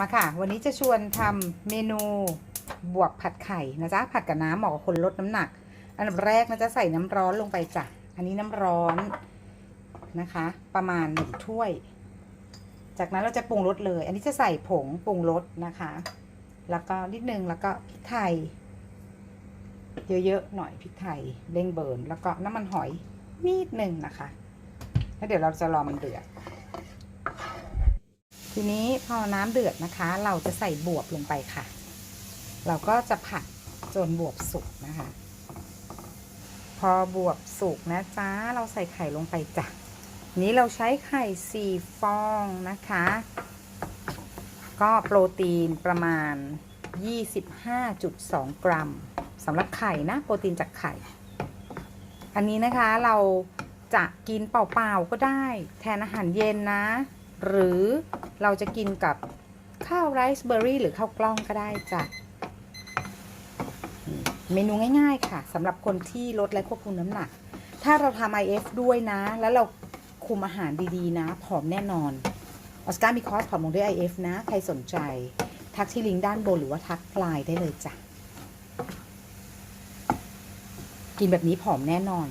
มาค่ะ วันนี้จะชวนทำเมนูบวกผัดไข่นะจ๊ะ ผัดกับน้ำเหมาะกับคนลดน้ำหนัก อันดับแรกนะจ๊ะใส่น้ำร้อนลงไปจ้ะ อันนี้น้ำร้อนนะคะ ประมาณหนึ่งถ้วย จากนั้นเราจะปรุงรสเลย อันนี้จะใส่ผงปรุงรสนะคะ แล้วก็นิดนึงแล้วก็พริกไทย เยอะๆหน่อยพริกไทยเร่งเบิร์นแล้วก็น้ำมันหอยนิดนึงนะคะ แล้วเดี๋ยวเราจะรอมันเดือด ทีนี้พอน้ำเดือดนะคะ เราจะใส่บวบลงไปค่ะ เราก็จะผัดจนบวบสุกนะคะ พอบวบสุกนะจ๊ะเราใส่ไข่ลงไปจ้ะนี้เราใช้ไข่สี่ฟองนะคะ ก็โปรตีนประมาณ 25.2 กรัมสำหรับไข่นะ โปรตีนจากไข่ อันนี้นะคะเราจะกินเปล่าๆก็ได้ แทนอาหารเย็นนะ หรือ เราจะกินกับข้าวไรซ์เบอร์รี่หรือข้าวกล้องก็ได้จ้ะเมนูง่ายๆค่ะสำหรับคนที่ลดและควบคุมน้ำหนัก ถ้าเราทำ IF ด้วยนะ แล้วเราคุมอาหารดีๆนะ ผอมแน่นอนออสการ์มีคอร์สผอมลงด้วย IF นะ ใครสนใจ ทักที่ลิงก์ด้านบนหรือว่าทักไลน์ได้เลยจ้ะ กินแบบนี้ผอมแน่นอน